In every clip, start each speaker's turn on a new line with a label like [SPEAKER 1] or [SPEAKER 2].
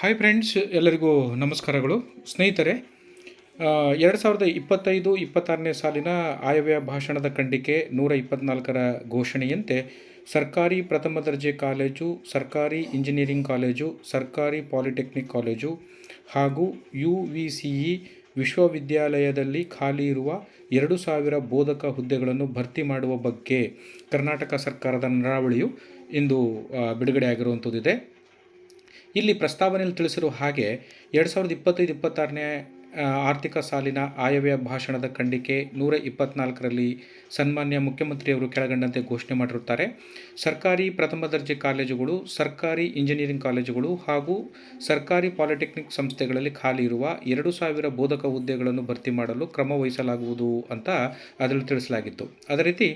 [SPEAKER 1] Hi friends ಎಲ್ಲರಿಗೂ ನಮಸ್ಕಾರಗಳು. ಸ್ನೇಹಿತರೆ ಎರಡು ಸಾವಿರದ ಇಪ್ಪತ್ತೈದು, ಇಪ್ಪತ್ತಾರನೇ ಸಾಲಿನ ಆಯವ್ಯ ಭಾಷಣದ ಖಂಡಿಕೆ ನೂರ ಇಪ್ಪತ್ನಾಲ್ಕರ ಘೋಷಣೆಯಂತೆ ಸರ್ಕಾರಿ ಪ್ರಥಮ ದರ್ಜೆ ಕಾಲೇಜು, ಸರ್ಕಾರಿ ಇಂಜಿನಿಯರಿಂಗ್ ಕಾಲೇಜು, ಸರ್ಕಾರಿ ಪಾಲಿಟೆಕ್ನಿಕ್ ಕಾಲೇಜು ಹಾಗೂ ಯು ವಿ ಸಿ ಇ ವಿಶ್ವವಿದ್ಯಾಲಯದಲ್ಲಿ ಖಾಲಿ ಇರುವ ಎರಡು ಸಾವಿರ ಬೋಧಕ ಹುದ್ದೆಗಳನ್ನು ಭರ್ತಿ ಮಾಡುವ ಬಗ್ಗೆ ಕರ್ನಾಟಕ ಸರ್ಕಾರದ ನಡಾವಳಿಯು ಇಂದು ಬಿಡುಗಡೆ ಬಿಡುಗಡೆಯಾಗಿರುವಂಥದ್ದಿದೆ. ಇಲ್ಲಿ ಪ್ರಸ್ತಾವನೆಯಲ್ಲಿ ತಿಳಿಸಿರುವ ಹಾಗೆ ಎರಡು ಸಾವಿರದ ಇಪ್ಪತ್ತೈದು, ಇಪ್ಪತ್ತಾರನೇ ಆರ್ಥಿಕ ಸಾಲಿನ ಆಯವ್ಯಯ ಭಾಷಣದ ಖಂಡಿಕೆ ನೂರ ಇಪ್ಪತ್ನಾಲ್ಕರಲ್ಲಿ ಸನ್ಮಾನ್ಯ ಮುಖ್ಯಮಂತ್ರಿಯವರು ಕೆಳಗಂಡಂತೆ ಘೋಷಣೆ ಮಾಡಿರುತ್ತಾರೆ. ಸರ್ಕಾರಿ ಪ್ರಥಮ ದರ್ಜೆ ಕಾಲೇಜುಗಳು, ಸರ್ಕಾರಿ ಇಂಜಿನಿಯರಿಂಗ್ ಕಾಲೇಜುಗಳು ಹಾಗೂ ಸರ್ಕಾರಿ ಪಾಲಿಟೆಕ್ನಿಕ್ ಸಂಸ್ಥೆಗಳಲ್ಲಿ ಖಾಲಿ ಇರುವ ಎರಡು ಸಾವಿರ ಬೋಧಕ ಹುದ್ದೆಗಳನ್ನು ಭರ್ತಿ ಮಾಡಲು ಕ್ರಮ ವಹಿಸಲಾಗುವುದು ಅಂತ ಅದರಲ್ಲಿ ತಿಳಿಸಲಾಗಿತ್ತು. ಅದೇ ರೀತಿ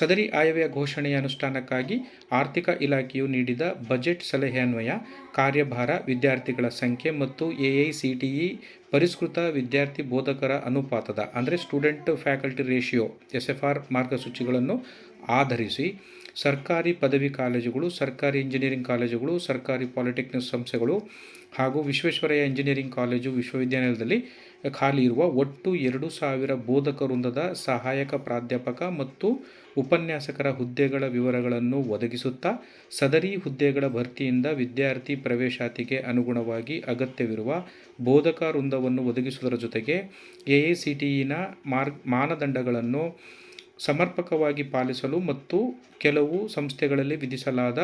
[SPEAKER 1] ಸದರಿ ಆಯವ್ಯ ಘೋಷಣೆಯ ಅನುಷ್ಠಾನಕ್ಕಾಗಿ ಆರ್ಥಿಕ ಇಲಾಖೆಯು ನೀಡಿದ ಬಜೆಟ್ ಸಲಹೆ ಅನ್ವಯ ಕಾರ್ಯಭಾರ ವಿದ್ಯಾರ್ಥಿಗಳ ಸಂಖ್ಯೆ ಮತ್ತು A I C T E ಪರಿಷ್ಕೃತ ವಿದ್ಯಾರ್ಥಿ ಬೋಧಕರ ಅನುಪಾತದ, ಅಂದರೆ student faculty ratio, S F R ಮಾರ್ಗಸೂಚಿಗಳನ್ನು ಆಧರಿಸಿ ಸರ್ಕಾರಿ ಪದವಿ ಕಾಲೇಜುಗಳು, ಸರ್ಕಾರಿ ಇಂಜಿನಿಯರಿಂಗ್ ಕಾಲೇಜುಗಳು, ಸರ್ಕಾರಿ ಪಾಲಿಟೆಕ್ನಿಕ್ ಸಂಸ್ಥೆಗಳು ಹಾಗೂ ವಿಶ್ವೇಶ್ವರಯ್ಯ ಇಂಜಿನಿಯರಿಂಗ್ ಕಾಲೇಜು ವಿಶ್ವವಿದ್ಯಾನಿಲಯದಲ್ಲಿ ಖಾಲಿ ಇರುವ ಒಟ್ಟು ಎರಡು ಸಾವಿರ ಬೋಧಕ ವೃಂದದ ಸಹಾಯಕ ಪ್ರಾಧ್ಯಾಪಕ ಮತ್ತು ಉಪನ್ಯಾಸಕರ ಹುದ್ದೆಗಳ ವಿವರಗಳನ್ನು ಒದಗಿಸುತ್ತಾ, ಸದರಿ ಹುದ್ದೆಗಳ ಭರ್ತಿಯಿಂದ ವಿದ್ಯಾರ್ಥಿ ಪ್ರವೇಶಾತಿಗೆ ಅನುಗುಣವಾಗಿ ಅಗತ್ಯವಿರುವ ಬೋಧಕ ವೃಂದವನ್ನು ಒದಗಿಸುವುದರ ಜೊತೆಗೆ ಎ ಐ ಸಿ ಟಿ ಇನ ಮಾನದಂಡಗಳನ್ನು ಸಮರ್ಪಕವಾಗಿ ಪಾಲಿಸಲು ಮತ್ತು ಕೆಲವು ಸಂಸ್ಥೆಗಳಲ್ಲಿ ವಿಧಿಸಲಾದ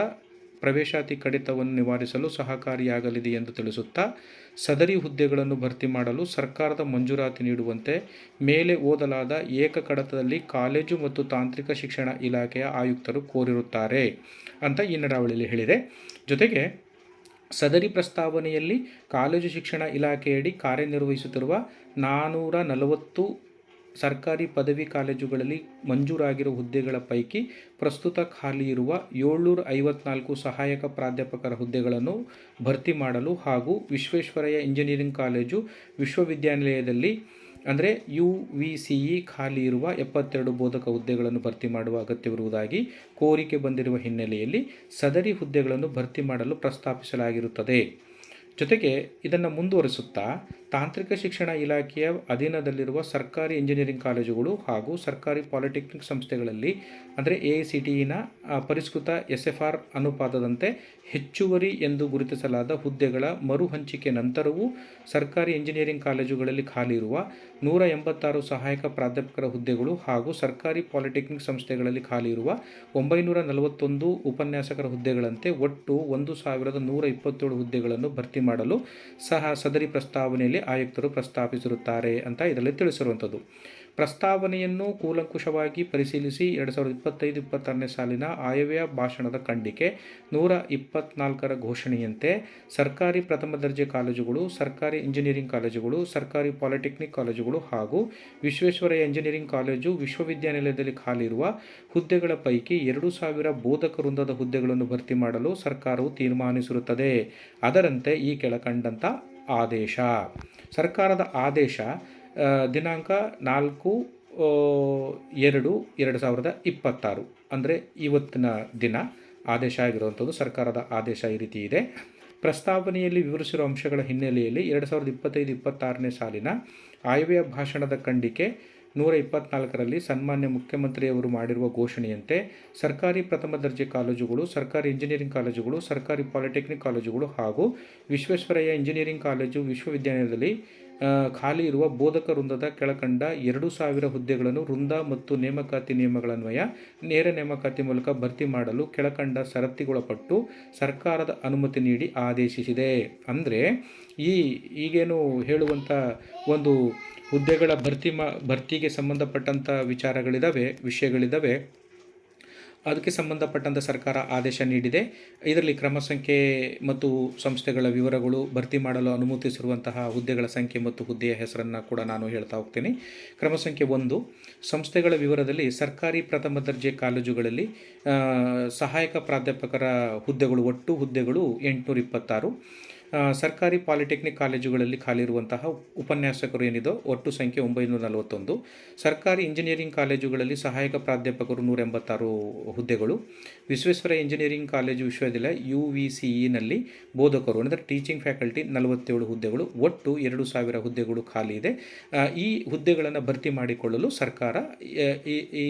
[SPEAKER 1] ಪ್ರವೇಶಾತಿ ಕಡಿತವನ್ನು ನಿವಾರಿಸಲು ಸಹಕಾರಿಯಾಗಲಿದೆ ಎಂದು ತಿಳಿಸುತ್ತಾ, ಸದರಿ ಹುದ್ದೆಗಳನ್ನು ಭರ್ತಿ ಮಾಡಲು ಸರ್ಕಾರದ ಮಂಜೂರಾತಿ ನೀಡುವಂತೆ ಮೇಲೆ ಓದಲಾದ ಏಕಕಡತದಲ್ಲಿ ಕಾಲೇಜು ಮತ್ತು ತಾಂತ್ರಿಕ ಶಿಕ್ಷಣ ಇಲಾಖೆಯ ಆಯುಕ್ತರು ಕೋರಿರುತ್ತಾರೆ ಅಂತ ಈ ನಡಾವಳಿಯಲ್ಲಿ ಹೇಳಿದೆ. ಜೊತೆಗೆ, ಸದರಿ ಪ್ರಸ್ತಾವನೆಯಲ್ಲಿ ಕಾಲೇಜು ಶಿಕ್ಷಣ ಇಲಾಖೆಯಡಿ ಕಾರ್ಯನಿರ್ವಹಿಸುತ್ತಿರುವ ನಾನ್ನೂರ ನಲವತ್ತು ಸರ್ಕಾರಿ ಪದವಿ ಕಾಲೇಜುಗಳಲ್ಲಿ ಮಂಜೂರಾಗಿರುವ ಹುದ್ದೆಗಳ ಪೈಕಿ ಪ್ರಸ್ತುತ ಖಾಲಿ ಇರುವ ಏಳ್ನೂರ ಐವತ್ನಾಲ್ಕು ಸಹಾಯಕ ಪ್ರಾಧ್ಯಾಪಕರ ಹುದ್ದೆಗಳನ್ನು ಭರ್ತಿ ಮಾಡಲು ಹಾಗೂ ವಿಶ್ವೇಶ್ವರಯ್ಯ ಇಂಜಿನಿಯರಿಂಗ್ ಕಾಲೇಜು ವಿಶ್ವವಿದ್ಯಾನಿಲಯದಲ್ಲಿ, ಅಂದರೆ ಯು ವಿ ಸಿ ಖಾಲಿ ಇರುವ ಎಪ್ಪತ್ತೆರಡು ಬೋಧಕ ಹುದ್ದೆಗಳನ್ನು ಭರ್ತಿ ಮಾಡುವ ಅಗತ್ಯವಿರುವುದಾಗಿ ಕೋರಿಕೆ ಬಂದಿರುವ ಹಿನ್ನೆಲೆಯಲ್ಲಿ ಸದರಿ ಹುದ್ದೆಗಳನ್ನು ಭರ್ತಿ ಮಾಡಲು ಪ್ರಸ್ತಾಪಿಸಲಾಗಿರುತ್ತದೆ. ಜೊತೆಗೆ ಇದನ್ನು ಮುಂದುವರಿಸುತ್ತಾ ತಾಂತ್ರಿಕ ಶಿಕ್ಷಣ ಇಲಾಖೆಯ ಅಧೀನದಲ್ಲಿರುವ ಸರ್ಕಾರಿ ಇಂಜಿನಿಯರಿಂಗ್ ಕಾಲೇಜುಗಳು ಹಾಗೂ ಸರ್ಕಾರಿ ಪಾಲಿಟೆಕ್ನಿಕ್ ಸಂಸ್ಥೆಗಳಲ್ಲಿ, ಅಂದರೆ ಎ ಐ ಸಿ ಟಿ ಇನ ಪರಿಷ್ಕೃತ ಎಸ್ ಎಫ್ ಆರ್ ಅನುಪಾತದಂತೆ ಹೆಚ್ಚುವರಿ ಎಂದು ಗುರುತಿಸಲಾದ ಹುದ್ದೆಗಳ ಮರು ಹಂಚಿಕೆ ನಂತರವೂ ಸರ್ಕಾರಿ ಇಂಜಿನಿಯರಿಂಗ್ ಕಾಲೇಜುಗಳಲ್ಲಿ ಖಾಲಿ ಇರುವ ನೂರ ಎಂಬತ್ತಾರು ಸಹಾಯಕ ಪ್ರಾಧ್ಯಾಪಕರ ಹುದ್ದೆಗಳು ಹಾಗೂ ಸರ್ಕಾರಿ ಪಾಲಿಟೆಕ್ನಿಕ್ ಸಂಸ್ಥೆಗಳಲ್ಲಿ ಖಾಲಿ ಇರುವ ಒಂಬೈನೂರ ನಲವತ್ತೊಂದು ಉಪನ್ಯಾಸಕರ ಹುದ್ದೆಗಳಂತೆ ಒಟ್ಟು ಒಂದು ಸಾವಿರದ ನೂರ ಇಪ್ಪತ್ತೇಳು ಹುದ್ದೆಗಳನ್ನು ಭರ್ತಿ ಮಾಡಲು ಸಹ ಸದರಿ ಪ್ರಸ್ತಾವನೆಯಲ್ಲಿ ಆಯುಕ್ತರು ಪ್ರಸ್ತಾಪಿಸಿರುತ್ತಾರೆ ಅಂತ ಇದರಲ್ಲಿ ತಿಳಿಸಿರುವಂಥದ್ದು. ಪ್ರಸ್ತಾವನೆಯನ್ನು ಕೂಲಂಕುಷವಾಗಿ ಪರಿಶೀಲಿಸಿ ಎರಡು ಸಾವಿರದ ಇಪ್ಪತ್ತೈದು, ಇಪ್ಪತ್ತಾರನೇ ಸಾಲಿನ ಆಯವ್ಯಯ ಭಾಷಣದ ಖಂಡಿಕೆ, ನೂರ ಇಪ್ಪತ್ನಾಲ್ಕರ ಘೋಷಣೆಯಂತೆ ಸರ್ಕಾರಿ ಪ್ರಥಮ ದರ್ಜೆ ಕಾಲೇಜುಗಳು, ಸರ್ಕಾರಿ ಇಂಜಿನಿಯರಿಂಗ್ ಕಾಲೇಜುಗಳು, ಸರ್ಕಾರಿ ಪಾಲಿಟೆಕ್ನಿಕ್ ಕಾಲೇಜುಗಳು ಹಾಗೂ ವಿಶ್ವೇಶ್ವರಯ್ಯ ಇಂಜಿನಿಯರಿಂಗ್ ಕಾಲೇಜು ವಿಶ್ವವಿದ್ಯಾನಿಲಯದಲ್ಲಿ ಖಾಲಿರುವ ಹುದ್ದೆಗಳ ಪೈಕಿ ಎರಡು ಸಾವಿರ ಬೋಧಕ ವೃಂದದ ಹುದ್ದೆಗಳನ್ನು ಭರ್ತಿ ಮಾಡಲು ಸರ್ಕಾರವು ತೀರ್ಮಾನಿಸಿರುತ್ತದೆ. ಅದರಂತೆ ಈ ಕೆಳಕಂಡಂಥ ಆದೇಶ. ಸರ್ಕಾರದ ಆದೇಶ ದಿನಾಂಕ ನಾಲ್ಕು ಎರಡು ಎರಡು ಸಾವಿರದ ಇಪ್ಪತ್ತಾರು. ಅಂದರೆ ಇವತ್ತಿನ ದಿನ ಆದೇಶ ಆಗಿರುವಂಥದ್ದು ಸರ್ಕಾರದ ಆದೇಶ ಈ ರೀತಿ ಇದೆ. ಪ್ರಸ್ತಾವನೆಯಲ್ಲಿ ವಿವರಿಸಿರುವ ಅಂಶಗಳ ಹಿನ್ನೆಲೆಯಲ್ಲಿ ಎರಡು ಸಾವಿರದ ಇಪ್ಪತ್ತೈದು ಇಪ್ಪತ್ತಾರನೇ ಸಾಲಿನ ಆಯವ್ಯ ಭಾಷಣದ ಖಂಡಿಕೆ ನೂರ ಇಪ್ಪತ್ನಾಲ್ಕರಲ್ಲಿ ಸನ್ಮಾನ್ಯ ಮುಖ್ಯಮಂತ್ರಿಯವರು ಮಾಡಿರುವ ಘೋಷಣೆಯಂತೆ ಸರ್ಕಾರಿ ಪ್ರಥಮ ದರ್ಜೆ ಕಾಲೇಜುಗಳು ಸರ್ಕಾರಿ ಇಂಜಿನಿಯರಿಂಗ್ ಕಾಲೇಜುಗಳು ಸರ್ಕಾರಿ ಪಾಲಿಟೆಕ್ನಿಕ್ ಕಾಲೇಜುಗಳು ಹಾಗೂ ವಿಶ್ವೇಶ್ವರಯ್ಯ ಇಂಜಿನಿಯರಿಂಗ್ ಕಾಲೇಜು ವಿಶ್ವವಿದ್ಯಾನಿಲಯದಲ್ಲಿ ಆ, ಖಾಲಿ ಇರುವ ಬೋಧಕ ವೃಂದದ ಕೆಳಕಂಡ ಎರಡು ಸಾವಿರ ಹುದ್ದೆಗಳನ್ನು ವೃಂದ ಮತ್ತು ನೇಮಕಾತಿ ನಿಯಮಗಳನ್ವಯ, ನೇರ ನೇಮಕಾತಿ ಮೂಲಕ ಭರ್ತಿ ಮಾಡಲು ಕೆಳಕಂಡ ಷರತ್ತಿಗೊಳಪಟ್ಟು ಸರ್ಕಾರದ ಅನುಮತಿ ನೀಡಿ ಆದೇಶಿಸಿದೆ. ಅಂದರೆ, ಈ ಈಗೇನು ಹೇಳುವಂಥ ಒಂದು ಹುದ್ದೆಗಳ ಭರ್ತಿ ಮಾ, ಭರ್ತಿಗೆ ಸಂಬಂಧಪಟ್ಟಂಥ ವಿಚಾರಗಳಿದ್ದಾವೆ ವಿಷಯಗಳಿದ್ದಾವೆ ಅದಕ್ಕೆ ಸಂಬಂಧಪಟ್ಟಂಥ ಸರ್ಕಾರ ಆದೇಶ ನೀಡಿದೆ. ಇದರಲ್ಲಿ ಕ್ರಮ ಸಂಖ್ಯೆ ಮತ್ತು ಸಂಸ್ಥೆಗಳ ವಿವರಗಳು ಭರ್ತಿ ಮಾಡಲು ಅನುಮತಿಸಿರುವಂತಹ ಹುದ್ದೆಗಳ ಸಂಖ್ಯೆ ಮತ್ತು ಹುದ್ದೆಯ ಹೆಸರನ್ನು ಕೂಡ ನಾನು ಹೇಳ್ತಾ ಹೋಗ್ತೀನಿ. ಕ್ರಮ ಸಂಖ್ಯೆ ಒಂದು, ಸಂಸ್ಥೆಗಳ ವಿವರದಲ್ಲಿ ಸರ್ಕಾರಿ ಪ್ರಥಮ ದರ್ಜೆ ಕಾಲೇಜುಗಳಲ್ಲಿ ಸಹಾಯಕ ಪ್ರಾಧ್ಯಾಪಕರ ಹುದ್ದೆಗಳು ಒಟ್ಟು ಹುದ್ದೆಗಳು ಎಂಟುನೂರ ಇಪ್ಪತ್ತಾರು. ಸರ್ಕಾರಿ ಪಾಲಿಟೆಕ್ನಿಕ್ ಕಾಲೇಜುಗಳಲ್ಲಿ ಖಾಲಿ ಇರುವಂತಹ ಉಪನ್ಯಾಸಕರು ಏನಿದೋ ಒಟ್ಟು ಸಂಖ್ಯೆ ಒಂಬೈನೂರ ನಲವತ್ತೊಂದು ಸರ್ಕಾರಿ ಇಂಜಿನಿಯರಿಂಗ್ ಕಾಲೇಜುಗಳಲ್ಲಿ ಸಹಾಯಕ ಪ್ರಾಧ್ಯಾಪಕರು ನೂರ ಎಂಬತ್ತಾರು ಹುದ್ದೆಗಳು. ವಿಶ್ವೇಶ್ವರ ಇಂಜಿನಿಯರಿಂಗ್ ಕಾಲೇಜು ವಿಶ್ವವಿದ್ಯಾಲಯ ಯು ವಿ ಸಿ ಇನಲ್ಲಿ ಬೋಧಕರು, ಅಂದರೆ ಟೀಚಿಂಗ್ ಫ್ಯಾಕಲ್ಟಿ ನಲವತ್ತೇಳು ಹುದ್ದೆಗಳು, ಒಟ್ಟು ಎರಡು ಸಾವಿರ ಹುದ್ದೆಗಳು ಖಾಲಿ ಇದೆ. ಈ ಹುದ್ದೆಗಳನ್ನು ಭರ್ತಿ ಮಾಡಿಕೊಳ್ಳಲು ಸರ್ಕಾರ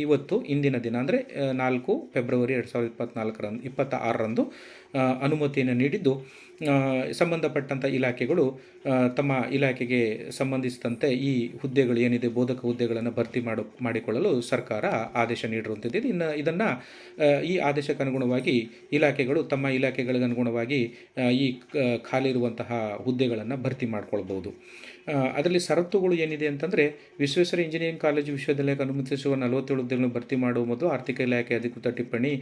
[SPEAKER 1] ಇವತ್ತು, ಇಂದಿನ ದಿನ, ಅಂದರೆ ನಾಲ್ಕು ಫೆಬ್ರವರಿ ಎರಡು ಸಾವಿರದ ಇಪ್ಪತ್ನಾಲ್ಕರಂದು ಇಪ್ಪತ್ತ ಆರರಂದು ಅನುಮತಿಯನ್ನು ನೀಡಿದ್ದು ಸಂಬಂಧಪಟ್ಟಂಥ ಇಲಾಖೆಗಳು ತಮ್ಮ ಇಲಾಖೆಗೆ ಸಂಬಂಧಿಸಿದಂತೆ ಈ ಹುದ್ದೆಗಳು ಏನಿದೆ, ಬೋಧಕ ಹುದ್ದೆಗಳನ್ನು ಭರ್ತಿ ಮಾಡು, ಮಾಡಿಕೊಳ್ಳಲು ಸರ್ಕಾರ ಆದೇಶ ನೀಡಿರುವಂಥದ್ದು ಇನ್ನು ಇದನ್ನು ಈ ಆದೇಶಕ್ಕೆ ಅನುಗುಣವಾಗಿ ಇಲಾಖೆಗಳು ತಮ್ಮ ಇಲಾಖೆಗಳಿಗೆ ಅನುಗುಣವಾಗಿ ಈ ಖಾಲಿ ಇರುವಂತಹ ಹುದ್ದೆಗಳನ್ನು ಭರ್ತಿ ಮಾಡಿಕೊಳ್ಬೋದು ಅದರಲ್ಲಿ ಷರತ್ತುಗಳು ಏನಿದೆ ಅಂತಂದರೆ, ವಿಶ್ವೇಶ್ವರ ಇಂಜಿನಿಯರಿಂಗ್ ಕಾಲೇಜು ವಿಶ್ವವಿದ್ಯಾಲಯಕ್ಕೆ ಅನುಮತಿಸುವ ನಲವತ್ತೇಳು ಹುದ್ದೆಗಳನ್ನು ಭರ್ತಿ ಮಾಡುವ ಮೊದಲು ಆರ್ಥಿಕ ಇಲಾಖೆ ಅಧಿಕೃತ ಟಿಪ್ಪಣಿ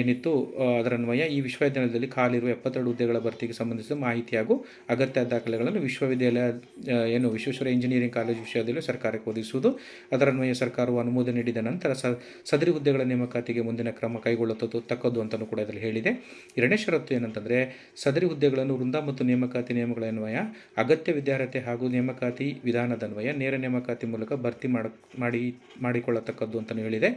[SPEAKER 1] ಏನಿತ್ತು ಅದರನ್ವಯ ಈ ವಿಶ್ವವಿದ್ಯಾಲಯದಲ್ಲಿ ಖಾಲಿರುವ ಎಪ್ಪತ್ತೆರಡು ಹುದ್ದೆಗಳ ಭರ್ತಿಗೆ ಸಂಬಂಧಿಸಿದ ಮಾಹಿತಿ ಹಾಗೂ ಅಗತ್ಯ ದಾಖಲೆಗಳನ್ನು ವಿಶ್ವವಿದ್ಯಾಲಯ ಏನು ವಿಶ್ವೇಶ್ವರ ಇಂಜಿನಿಯರಿಂಗ್ ಕಾಲೇಜು ವಿಶ್ವವಿದ್ಯಾಲಯ ಸರ್ಕಾರಕ್ಕೆ ಒದಗಿಸುವುದು. ಅದರನ್ವಯ ಸರ್ಕಾರವು ಅನುಮೋದನೆ ನೀಡಿದ ನಂತರ ಸದರಿ ಹುದ್ದೆಗಳ ನೇಮಕಾತಿಗೆ ಮುಂದಿನ ಕ್ರಮ ಕೈಗೊಳ್ಳುತ್ತದೆ ತಕ್ಕದ್ದು ಅಂತಲೂ ಕೂಡ ಇದರಲ್ಲಿ ಹೇಳಿದೆ. ಎರಡನೇ ಷರತ್ತು ಏನಂತಂದರೆ ಸದರಿ ಹುದ್ದೆಗಳನ್ನು ವೃಂದ ಮತ್ತು ನೇಮಕಾತಿ ನಿಯಮಗಳ ಅನ್ವಯ, ಅಗತ್ಯ ವಿದ್ಯಾರ್ಹತೆ ಹಾಗೂ ನೇಮಕಾತಿ ವಿಧಾನದನ್ವಯ ನೇರ ನೇಮಕಾತಿ ಮೂಲಕ ಭರ್ತಿ ಮಾಡಿ, ಮಾಡಿಕೊಳ್ಳತಕ್ಕದ್ದು ಅಂತಲೂ ಹೇಳಿದೆ.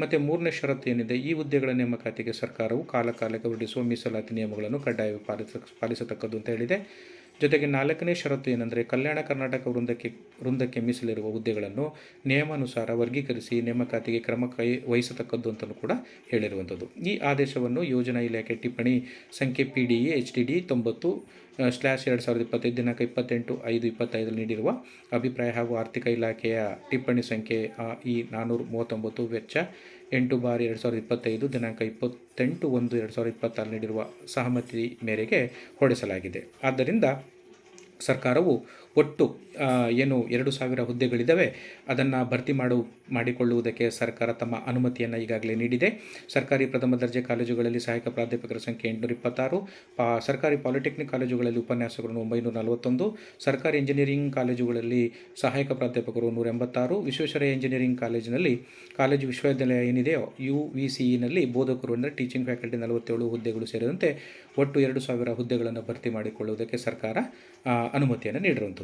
[SPEAKER 1] ಮತ್ತು ಮೂರನೇ ಷರತ್ತು ಏನಿದೆ? ಈ ಹುದ್ದೆಗಳ ನೇಮಕಾತಿಗೆ ಸರ್ಕಾರವು ಕಾಲಕಾಲಕ್ಕೆ ಹೊರಡಿಸುವ ಮೀಸಲಾತಿ ನಿಯಮಗಳನ್ನು ಕಡ್ಡಾಯವಾಗಿ ಪಾಲಿಸ, ಪಾಲಿಸತಕ್ಕದ್ದು ಅಂತ ಹೇಳಿದೆ. ಜೊತೆಗೆ ನಾಲ್ಕನೇ ಷರತ್ತು ಏನೆಂದರೆ ಕಲ್ಯಾಣ ಕರ್ನಾಟಕ ವೃಂದಕ್ಕೆ ವೃಂದಕ್ಕೆ ಮೀಸಲಿರುವ ಹುದ್ದೆಗಳನ್ನು ನಿಯಮಾನುಸಾರ ವರ್ಗೀಕರಿಸಿ ನೇಮಕಾತಿಗೆ ಕ್ರಮ ಕೈ ವಹಿಸತಕ್ಕದ್ದು ಅಂತಲೂ ಕೂಡ ಹೇಳಿರುವಂಥದ್ದು. ಈ ಆದೇಶವನ್ನು ಯೋಜನಾ ಇಲಾಖೆ ಟಿಪ್ಪಣಿ ಸಂಖ್ಯೆ P D H D D ತೊಂಬತ್ತು ಸ್ಲ್ಯಾಶ್ ಎರಡು ಸಾವಿರದ ಇಪ್ಪತ್ತೈದು ದಿನಾಂಕ ಇಪ್ಪತ್ತೆಂಟು ಐದು ಇಪ್ಪತ್ತೈದರಲ್ಲಿ ನೀಡಿರುವ ಅಭಿಪ್ರಾಯ ಹಾಗೂ ಆರ್ಥಿಕ ಇಲಾಖೆಯ ಟಿಪ್ಪಣಿ ಸಂಖ್ಯೆ ಈ ನಾನ್ನೂರ ಮೂವತ್ತೊಂಬತ್ತು ವೆಚ್ಚ ಎಂಟು ಬಾರಿ ಎರಡು ಸಾವಿರದ ಇಪ್ಪತ್ತೈದು, ದಿನಾಂಕ ಇಪ್ಪತ್ತೆಂಟು ಒಂದು ಎರಡು ಸಾವಿರದ ಇಪ್ಪತ್ತಾರು ನೀಡಿರುವ ಸಹಮತಿ ಮೇರೆಗೆ ಹೊರಡಿಸಲಾಗಿದೆ. ಆದ್ದರಿಂದ ಸರ್ಕಾರವು ಒಟ್ಟು ಏನು ಎರಡು ಸಾವಿರ ಹುದ್ದೆಗಳಿದ್ದಾವೆ, ಅದನ್ನು ಭರ್ತಿ ಮಾಡು, ಮಾಡಿಕೊಳ್ಳುವುದಕ್ಕೆ ಸರ್ಕಾರ ತಮ್ಮ ಅನುಮತಿಯನ್ನು ಈಗಾಗಲೇ ನೀಡಿದೆ. ಸರ್ಕಾರಿ ಪ್ರಥಮ ದರ್ಜೆ ಕಾಲೇಜುಗಳಲ್ಲಿ ಸಹಾಯಕ ಪ್ರಾಧ್ಯಾಪಕರ ಸಂಖ್ಯೆ ಎಂಟುನೂರ ಇಪ್ಪತ್ತಾರು ಸರ್ಕಾರಿ ಪಾಲಿಟೆಕ್ನಿಕ್ ಕಾಲೇಜುಗಳಲ್ಲಿ ಉಪನ್ಯಾಸಕರು ಒಂಬೈನೂರ ನಲವತ್ತೊಂದು, ಸರ್ಕಾರಿ ಇಂಜಿನಿಯರಿಂಗ್ ಕಾಲೇಜುಗಳಲ್ಲಿ ಸಹಾಯಕ ಪ್ರಾಧ್ಯಾಪಕರು ನೂರ ಎಂಬತ್ತಾರು ವಿಶ್ವೇಶ್ವರಯ್ಯ ಇಂಜಿನಿಯರಿಂಗ್ ಕಾಲೇಜಿನಲ್ಲಿ, ಕಾಲೇಜು ವಿಶ್ವವಿದ್ಯಾಲಯ ಏನಿದೆಯೋ ಯು ವಿ ಸಿ ಇನಲ್ಲಿ ಬೋಧಕರು ಅಂದರೆ ಟೀಚಿಂಗ್ ಫ್ಯಾಕಲ್ಟಿ ನಲವತ್ತೇಳು ಹುದ್ದೆಗಳು ಸೇರಿದಂತೆ ಒಟ್ಟು ಎರಡು ಸಾವಿರ ಹುದ್ದೆಗಳನ್ನು ಭರ್ತಿ ಮಾಡಿಕೊಳ್ಳುವುದಕ್ಕೆ ಸರ್ಕಾರ ಅನುಮತಿಯನ್ನು ನೀಡಿರುವಂಥದ್ದು.